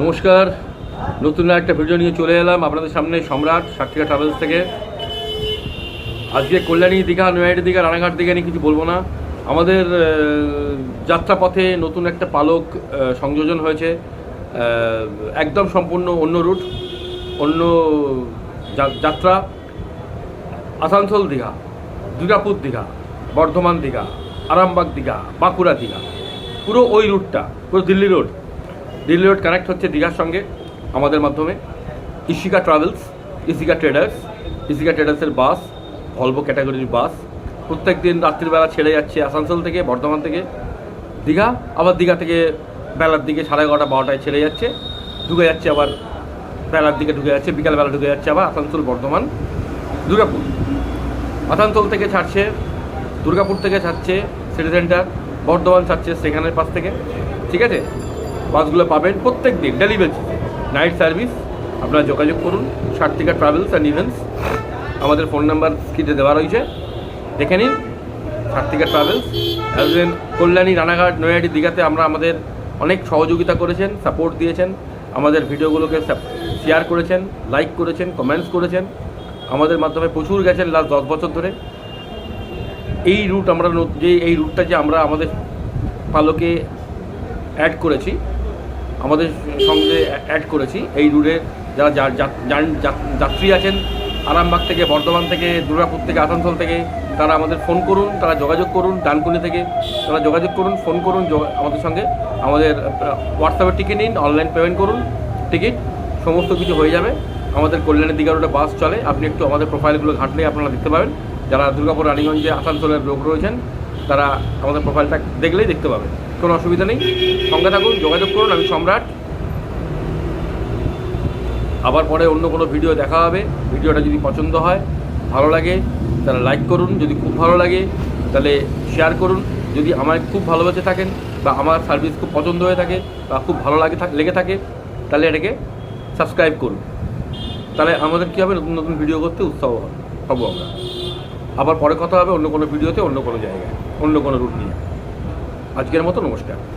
নমস্কার। নতুন একটা ভিডিও নিয়ে চলে এলাম আপনাদের সামনে সম্রাট সাক্ষিকা ট্রাভেলস থেকে। আজকে কল্যাণী দীঘা নয়াইটি দীঘা, রানাঘাট দীঘা নিয়ে কিছু বলব না। আমাদের যাত্রাপথে নতুন একটা পালক সংযোজন হয়েছে। একদম সম্পূর্ণ অন্য রুট অন্য যাত্রা। আসানসোল দীঘা দুর্গাপুর দীঘা, বর্ধমান দীঘা, আরামবাগ দীঘা, বাঁকুড়া দীঘা। পুরো ওই রুটটা পুরো Delhi road Delhi road connect হচ্ছে দীঘার সঙ্গে আমাদের মাধ্যমে। ইশিকা ট্রাভেলস ইশিকা ট্রেডার্স ইশিকা ট্রেডার্সের বাস ভলভো ক্যাটাগরির বাস প্রত্যেক দিন রাত্রিবেলা ছেড়ে যাচ্ছে আসানসোল থেকে, বর্ধমান থেকে। দীঘা, আবার দীঘা থেকে বেলার দিকে সাড়ে এগারোটা, বারোটায় ছেড়ে যাচ্ছে। ঢুকে যাচ্ছে আবার বেলার দিকে ঢুকে যাচ্ছে বিকালবেলা ঢুকে যাচ্ছে আবার আসানসোল, বর্ধমান, দুর্গাপুর। আসানসোল থেকে ছাড়ছে, দুর্গাপুর থেকে ছাড়ছে সিটি সেন্টার বর্ধমান ছাড়ছে সেখানের পাশ থেকে। ঠিক আছে? বাসগুলো পাবেন প্রত্যেক দিন। ডেলি বেসিস নাইট সার্ভিস আপনারা যোগাযোগ করুন সার্থিকা ট্রাভেলস অ্যান্ড ইভেন্টস আমাদের ফোন নাম্বার স্ক্রিনে দেওয়া রয়েছে। দেখে নিন সার্থিকা ট্রাভেলস অ্যাজ কল্যাণী, রানাঘাট, নৈহাটি দীঘাতে আমরা আমাদের অনেক সহযোগিতা করেছেন সাপোর্ট দিয়েছেন। আমাদের ভিডিওগুলোকে শেয়ার করেছেন লাইক করেছেন কমেন্টস করেছেন। আমাদের মাধ্যমে প্রচুর গেছেন লাস্ট দশ বছর ধরে। এই রুট আমরা যে এই রুটটা যে আমরা আমাদের পালকে অ্যাড করেছি আমাদের সঙ্গে অ্যাড করেছি। এই রুটে যারা যাত্রী আছেন, আরামবাগ থেকে, বর্ধমান থেকে, দুর্গাপুর থেকে, আসানসোল থেকে, তারা আমাদের ফোন করুন, তারা যোগাযোগ করুন, ডানকুনি থেকে তারা যোগাযোগ করুন ফোন করুন আমাদের সঙ্গে। আমাদের হোয়াটসঅ্যাপে টিকিট নিন অনলাইন পেমেন্ট করুন টিকিট সমস্ত কিছু হয়ে যাবে। আমাদের কল্যাণের দিকে রোডে বাস চলে। আপনি একটু আমাদের প্রোফাইলগুলো ঘাটলে আপনারা দেখতে পাবেন। যারা দুর্গাপুর, রানীগঞ্জে, আসানসোলের লোক রয়েছেন, তারা আমাদের প্রোফাইলটা দেখলেই দেখতে পাবেন কোনো অসুবিধা নেই। সঙ্গে থাকুন, যোগাযোগ করুন, আমি সম্রাট। আবার পরে অন্য কোনো ভিডিও দেখা হবে। ভিডিওটা যদি পছন্দ হয়, ভালো লাগে, তাহলে লাইক করুন। যদি খুব ভালো লাগে, তাহলে শেয়ার করুন। যদি আমায় খুব ভালোবেসে থাকেন বা আমার সার্ভিস খুব পছন্দ হয়ে থাকে বা খুব ভালো লাগে লেগে থাকে, তাহলে এটাকে সাবস্ক্রাইব করুন। তাহলে আমাদের কী হবে? নতুন নতুন ভিডিও করতে উৎসাহ হব আমরা। আবার পরে কথা হবে অন্য কোনো ভিডিওতে অন্য কোনো জায়গায়, অন্য কোনো রুট নিয়ে। আজকের মতো নমস্কার।